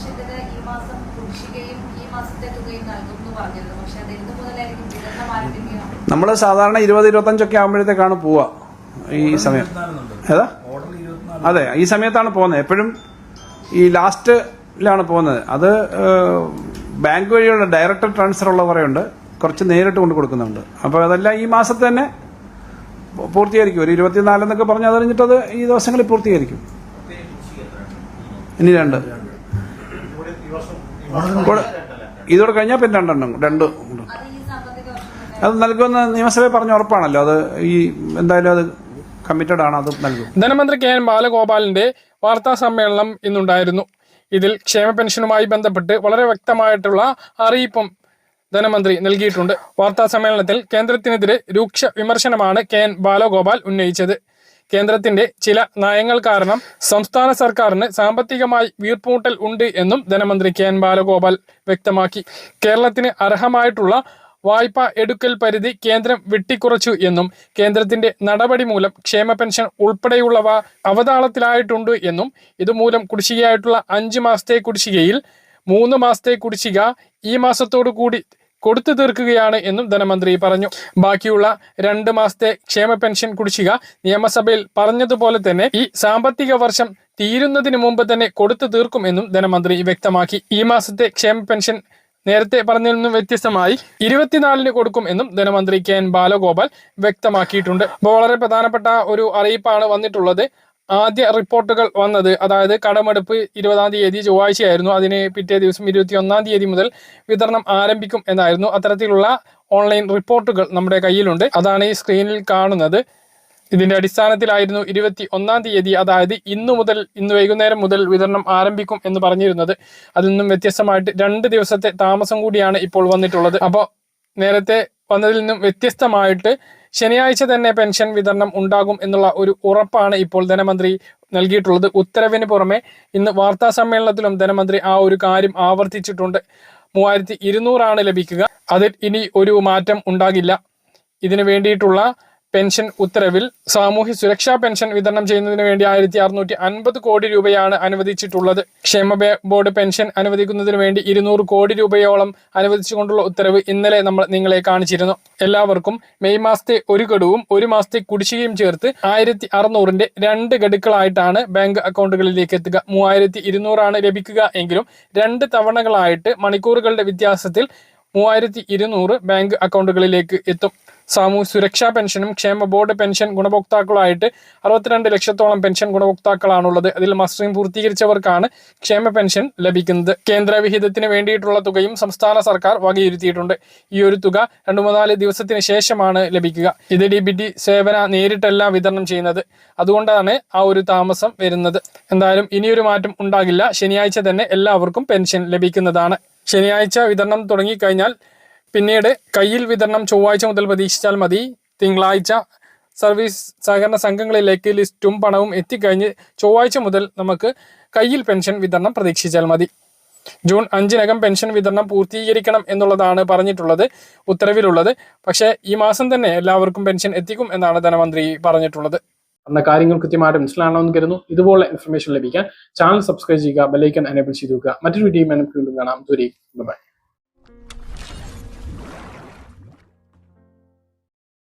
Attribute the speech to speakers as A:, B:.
A: പെൻഷന്റെ ഈ മാസം കുടിശ്ശികയും ഈ മാസത്തെ തുകയും നൽകും എന്ന് പറഞ്ഞിരുന്നു. പക്ഷെ അത് എന്ത് മുതലായിരിക്കും? വിതരണം ആരംഭിക്കുക
B: നമ്മൾ സാധാരണ ഇരുപത് ഇരുപത്തഞ്ചൊക്കെ ആകുമ്പോഴത്തേക്കാണ് പോവുക ഈ സമയം. ഏതാ? അതെ ഈ സമയത്താണ് പോകുന്നത്. എപ്പോഴും ഈ ലാസ്റ്റിലാണ് പോകുന്നത്. അത് ബാങ്ക് വഴിയുള്ള ഡയറക്റ്റ് ട്രാൻസ്ഫർ ഉള്ള കുറേയുണ്ട് കുറച്ച് നേരിട്ട് കൊണ്ട് കൊടുക്കുന്നുണ്ട്. അപ്പോൾ അതെല്ലാം ഈ മാസത്തെ തന്നെ പൂർത്തീകരിക്കും. ഒരു ഇരുപത്തിനാലെന്നൊക്കെ പറഞ്ഞ് അത് ഈ ദിവസങ്ങളിൽ പൂർത്തീകരിക്കും. ഇനി രണ്ട്. ഇതോടെ കഴിഞ്ഞാൽ പിന്നെ രണ്ടെണ്ണം രണ്ട്.
A: അത്
B: നൽകുമെന്ന് നിയമസഭയിൽ പറഞ്ഞ ഉറപ്പാണല്ലോ. അത് ഈ എന്തായാലും അത് കമ്മിറ്റഡ് ആണ് അത് നൽകും.
C: ധനമന്ത്രി കെ എൻ ബാലഗോപാലിന്റെ വാർത്താ സമ്മേളനം ഇന്നുണ്ടായിരുന്നു. ഇതിൽ ക്ഷേമ പെൻഷനുമായി ബന്ധപ്പെട്ട് വളരെ വ്യക്തമായിട്ടുള്ള അറിയിപ്പും ധനമന്ത്രി നൽകിയിട്ടുണ്ട്. വാർത്താ സമ്മേളനത്തിൽ കേന്ദ്രത്തിനെതിരെ രൂക്ഷ വിമർശനമാണ് കെ എൻ ബാലഗോപാൽ ഉന്നയിച്ചത്. കേന്ദ്രത്തിന്റെ ചില നയങ്ങൾ കാരണം സംസ്ഥാന സർക്കാരിന് സാമ്പത്തികമായി വീർപ്പൂട്ടൽ ഉണ്ട് എന്നും ധനമന്ത്രി കെ എൻ ബാലഗോപാൽ വ്യക്തമാക്കി. കേരളത്തിന് അർഹമായിട്ടുള്ള വായ്പ എടുക്കൽ പരിധി കേന്ദ്രം വെട്ടിക്കുറച്ചു എന്നും കേന്ദ്രത്തിന്റെ നടപടി മൂലം ക്ഷേമ പെൻഷൻ ഉൾപ്പെടെയുള്ളവ അവതാളത്തിലായിട്ടുണ്ട് എന്നും ഇതുമൂലം കുടിശ്ശികയായിട്ടുള്ള അഞ്ച് മാസത്തെ കുടിശ്ശികയിൽ മൂന്ന് മാസത്തെ കുടിശ്ശിക ഈ മാസത്തോടു കൂടി കൊടുത്തു തീർക്കുകയാണ് എന്നും ധനമന്ത്രി പറഞ്ഞു. ബാക്കിയുള്ള രണ്ട് മാസത്തെ ക്ഷേമ പെൻഷൻ കുടിശ്ശിക നിയമസഭയിൽ പറഞ്ഞതുപോലെ തന്നെ ഈ സാമ്പത്തിക വർഷം തീരുന്നതിന് മുമ്പ് തന്നെ കൊടുത്തു തീർക്കും എന്നും ധനമന്ത്രി വ്യക്തമാക്കി. ഈ മാസത്തെ ക്ഷേമ പെൻഷൻ നേരത്തെ പറഞ്ഞതിൽ നിന്നും വ്യത്യസ്തമായി ഇരുപത്തിനാലിന് കൊടുക്കും എന്നും ധനമന്ത്രി കെ എൻ ബാലഗോപാൽ വ്യക്തമാക്കിയിട്ടുണ്ട്. വളരെ പ്രധാനപ്പെട്ട ഒരു അറിയിപ്പാണ് വന്നിട്ടുള്ളത്. ആദ്യ റിപ്പോർട്ടുകൾ വന്നത്. അതായത് കടമെടുപ്പ് ഇരുപതാം തീയതി ചൊവ്വാഴ്ചയായിരുന്നു. അതിന് പിറ്റേ ദിവസം ഇരുപത്തി ഒന്നാം തീയതി മുതൽ വിതരണം ആരംഭിക്കും എന്നായിരുന്നു. അത്തരത്തിലുള്ള ഓൺലൈൻ റിപ്പോർട്ടുകൾ നമ്മുടെ കയ്യിലുണ്ട്. അതാണ് ഈ സ്ക്രീനിൽ കാണുന്നത്. ഇതിന്റെ അടിസ്ഥാനത്തിലായിരുന്നു ഇരുപത്തി ഒന്നാം തീയതി അതായത് ഇന്നു മുതൽ ഇന്ന് വൈകുന്നേരം മുതൽ വിതരണം ആരംഭിക്കും എന്ന് പറഞ്ഞിരുന്നത്. അതിൽ നിന്നും വ്യത്യസ്തമായിട്ട് രണ്ട് ദിവസത്തെ താമസം കൂടിയാണ് ഇപ്പോൾ വന്നിട്ടുള്ളത്. അപ്പോൾ നേരത്തെ വന്നതിൽ നിന്നും വ്യത്യസ്തമായിട്ട് ശനിയാഴ്ച തന്നെ പെൻഷൻ വിതരണം ഉണ്ടാകും എന്നുള്ള ഒരു ഉറപ്പാണ് ഇപ്പോൾ ധനമന്ത്രി നൽകിയിട്ടുള്ളത്. ഉത്തരവിന് പുറമെ ഇന്ന് വാർത്താ സമ്മേളനത്തിലും ധനമന്ത്രി ആ ഒരു കാര്യം ആവർത്തിച്ചിട്ടുണ്ട്. മൂവായിരത്തി ഇരുന്നൂറാണ് ലഭിക്കുക. അതിൽ ഇനി ഒരു മാറ്റം ഉണ്ടാകില്ല. ഇതിനു വേണ്ടിയിട്ടുള്ള പെൻഷൻ ഉത്തരവിൽ സാമൂഹ്യ സുരക്ഷാ പെൻഷൻ വിതരണം ചെയ്യുന്നതിന് വേണ്ടി ആയിരത്തി അറുന്നൂറ്റി അൻപത് കോടി രൂപയാണ് അനുവദിച്ചിട്ടുള്ളത്. ക്ഷേമ ബോർഡ് പെൻഷൻ അനുവദിക്കുന്നതിന് വേണ്ടി ഇരുന്നൂറ് കോടി രൂപയോളം അനുവദിച്ചുകൊണ്ടുള്ള ഉത്തരവ് ഇന്നലെ നമ്മൾ നിങ്ങളെ കാണിച്ചിരുന്നു. എല്ലാവർക്കും മെയ് മാസത്തെ ഒരു ഗഡുവും ഒരു മാസത്തെ കുടിശ്ശികയും ചേർത്ത് ആയിരത്തി അറുന്നൂറിന്റെ രണ്ട് ഗഡുക്കളായിട്ടാണ് ബാങ്ക് അക്കൗണ്ടുകളിലേക്ക് എത്തുക. മൂവായിരത്തി ഇരുന്നൂറാണ് ലഭിക്കുക എങ്കിലും രണ്ട് തവണകളായിട്ട് മണിക്കൂറുകളുടെ വ്യത്യാസത്തിൽ മൂവായിരത്തി ഇരുന്നൂറ് ബാങ്ക് അക്കൗണ്ടുകളിലേക്ക് എത്തും. സാമൂഹ്യ സുരക്ഷാ പെൻഷനും ക്ഷേമ ബോർഡ് പെൻഷൻ ഗുണഭോക്താക്കളായിട്ട് അറുപത്തിരണ്ട് ലക്ഷത്തോളം പെൻഷൻ ഗുണഭോക്താക്കളാണുള്ളത്. അതിൽ മസ്റ്ററിംഗ് പൂർത്തീകരിച്ചവർക്കാണ് ക്ഷേമ പെൻഷൻ ലഭിക്കുന്നത്. കേന്ദ്ര വിഹിതത്തിന് വേണ്ടിയിട്ടുള്ള തുകയും സംസ്ഥാന സർക്കാർ വകയിരുത്തിയിട്ടുണ്ട്. ഈ ഒരു തുക രണ്ടു മൂന്നാൽ ദിവസത്തിന് ശേഷമാണ് ലഭിക്കുക. ഇത് ഡി ബി ടി സേവന നേരിട്ടല്ല വിതരണം ചെയ്യുന്നത്. അതുകൊണ്ടാണ് ആ ഒരു താമസം വരുന്നത്. എന്തായാലും ഇനിയൊരു മാറ്റം ഉണ്ടാകില്ല. ശനിയാഴ്ച തന്നെ എല്ലാവർക്കും പെൻഷൻ ലഭിക്കുന്നതാണ്. ശനിയാഴ്ച വിതരണം തുടങ്ങിക്കഴിഞ്ഞാൽ പിന്നീട് കയ്യിൽ വിതരണം ചൊവ്വാഴ്ച മുതൽ പ്രതീക്ഷിച്ചാൽ മതി. തിങ്കളാഴ്ച സർവീസ് സഹകരണ സംഘങ്ങളിലേക്ക് ലിസ്റ്റും പണവും എത്തിക്കഴിഞ്ഞ് ചൊവ്വാഴ്ച മുതൽ നമുക്ക് കയ്യിൽ പെൻഷൻ വിതരണം പ്രതീക്ഷിച്ചാൽ മതി. ജൂൺ അഞ്ചിനകം പെൻഷൻ വിതരണം പൂർത്തീകരിക്കണം എന്നുള്ളതാണ് പറഞ്ഞിട്ടുള്ളത് ഉത്തരവിലുള്ളത്. പക്ഷേ ഈ മാസം തന്നെ എല്ലാവർക്കും പെൻഷൻ എത്തിക്കും എന്നാണ് ധനമന്ത്രി പറഞ്ഞിട്ടുള്ളത്. എന്ന കാര്യങ്ങൾ കൃത്യമായിട്ട് മനസ്സിലാണെന്ന് കരുതുന്നു. ഇതുപോലെ ഇൻഫർമേഷൻ ലഭിക്കാൻ ചാനൽ സബ്സ്ക്രൈബ് ചെയ്യുക ബെലൈക്കൻ എനേബിൾ ചെയ്തു മറ്റൊരു വീഡിയോ നമുക്ക് വീണ്ടും കാണാം. ദൂരേക്ക് ബൈ